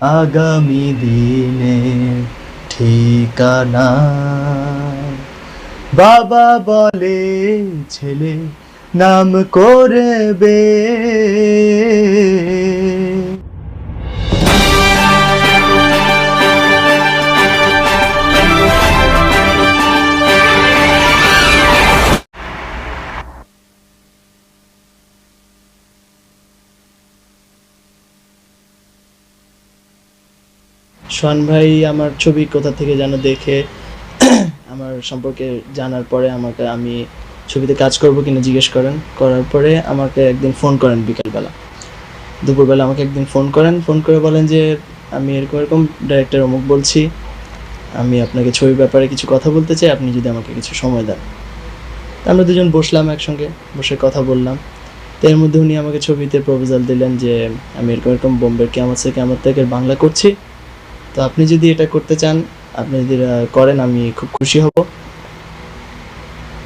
আগামী দিনে ঠিকানা। বাবা বলে ছেলে নাম করবে। সোহান ভাই, আমার ছবি কোথা থেকে যেন দেখে আমার সম্পর্কে জানার পরে আমাকে আমি ছবিতে কাজ করব কিনা জিজ্ঞেস করেন। করার পরে আমাকে একদিন ফোন করেন বিকালবেলা। দুপুরবেলা আমাকে একদিন ফোন করেন। ফোন করে বলেন যে, আমি এরকম এরকম ডাইরেক্টর অমুক বলছি। আমি আপনাকে ছবির ব্যাপারে কিছু কথা বলতে চাই। আপনি যদি আমাকে কিছু সময় দেন। আমরা দুজন বসলাম একসঙ্গে। বসে কথা বললাম। তো এর মধ্যে উনি আমাকে ছবিতে প্রপোজাল দিলেন যে, আমি এরকম এরকম বোম্বের কেমন থেকে আমার থেকে বাংলা করছি। তো আপনি যদি এটা করতে চান, আপনি যদি করেন, আমি খুব খুশি হব।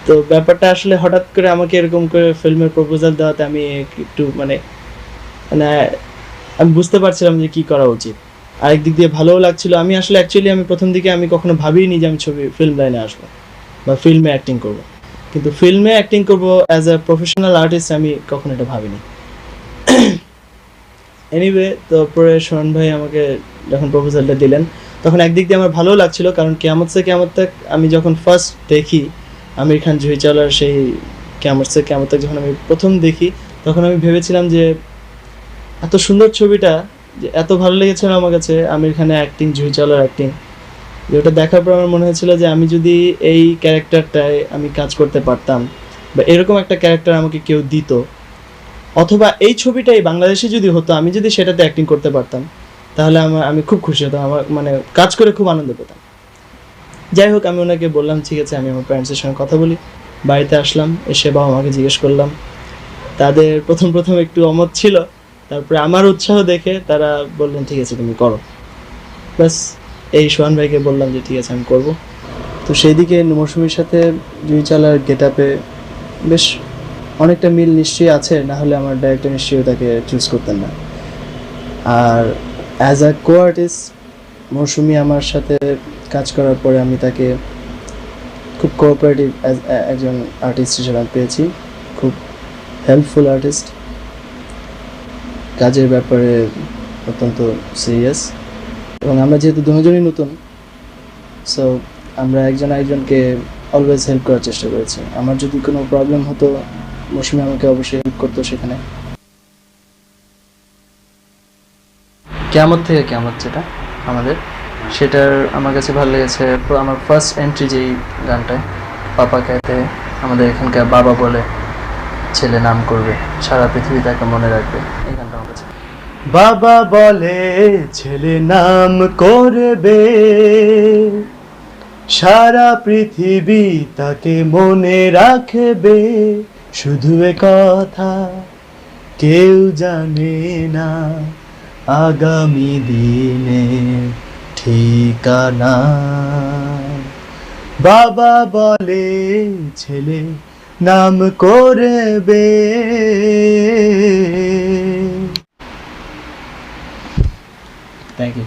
তো ব্যাপারটা আসলে হঠাৎ করে আমাকে এরকম করে ফিল্মের প্রপোজাল দেওয়াতে আমি একটু মানে মানে আমি বুঝতে পারছিলাম যে কি করা উচিত। আরেক দিক দিয়ে ভালোও লাগছিল। আমি আসলে অ্যাকচুয়ালি আমি প্রথম দিকে আমি কখনো ভাবিনি যে আমি ছবি ফিল্ম লাইনে আসব বা ফিল্মে অ্যাক্টিং করব। কিন্তু ফিল্মে অ্যাক্টিং করব অ্যাজ আ প্রফেশনাল আর্টিস্ট আমি কখনো এটা ভাবিনি। এনিওয়ে তো পরে সোহন ভাই আমাকে যখন প্রপোজালটা দিলেন, তখন একদিক দিয়ে আমার ভালোও লাগছিল, কারণ কেয়ামত সে কেয়ামত তক আমি যখন ফার্স্ট দেখি, আমির খান জুহি চাওলার সেই কেয়ামত সে কেয়ামত তক যখন আমি প্রথম দেখি, তখন আমি ভেবেছিলাম যে এত সুন্দর ছবিটা, যে এত ভালো লেগেছিল আমার কাছে, আমির খানের অ্যাক্টিং জুহি চাওলার অ্যাক্টিং যে ওটা দেখার পর আমার মনে হয়েছিল যে আমি যদি এই ক্যারেক্টারটায় আমি কাজ করতে পারতাম, বা এরকম একটা ক্যারেক্টার আমাকে কেউ দিত। অথবা এই ছবিটাই বাংলাদেশে যদি হতো, আমি যদি সেটাতে অ্যাক্টিং করতে পারতাম, তাহলে আমার, আমি খুব খুশি হতাম, আমার মানে কাজ করে খুব আনন্দ পেতাম। যাই হোক, আমি ওনাকে বললাম, ঠিক আছে, আমি আমার প্যারেন্টসের সঙ্গে কথা বলি। বাড়িতে আসলাম, এসে বাবা মাকে জিজ্ঞেস করলাম। তাদের প্রথম প্রথম একটু অমত ছিল, তারপরে আমার উৎসাহ দেখে তারা বললেন, ঠিক আছে, তুমি করো। ব্যাস, এই সোহান ভাইকে বললাম যে, ঠিক আছে, আমি করব। তো সেই দিকে মৌসুমীর সাথে জুই চালার গেট আপে বেশ অনেকটা মিল নিশ্চয়ই আছে, না হলে আমার ডাইরেক্টর নিশ্চয়ই তাকে চুজ করতেন না। আর অ্যাজ আ কো আর্টিস্ট মৌসুমি আমার সাথে কাজ করার পরে আমি তাকে খুব কোঅপারেটিভ একজন আর্টিস্ট হিসেবে পেয়েছি। খুব হেল্পফুল আর্টিস্ট কাজের ব্যাপারে অত্যন্ত সিরিয়াস এবং আমরা যেহেতু দুজনই নতুন সো আমরা একজন একজনকে অলওয়েজ হেল্প করার চেষ্টা করেছি। আমার যদি কোনো প্রবলেম হতো মৌসুমি আমাকে অবশ্যই হেল্প করতো সেখানে। কেমন থেকে কেমন যেটা আমাদের সেটার আমার কাছে ভালো লেগেছে। আমার ফার্স্ট এন্ট্রি যেই গানটায় পাপা খেতে আমাদের এখানকার বাবা বলে ছেলে নাম করবে সারা পৃথিবী তাকে মনে রাখবে এই গানটা আমার কাছে। বাবা বলে ছেলে নাম করবে সারা পৃথিবী তাকে মনে রাখবে। শুধু কথা কেউ জানে না। আগামী দিনে ঠিকানা। বাবা বলে, ছেলে, নাম করবে। Thank you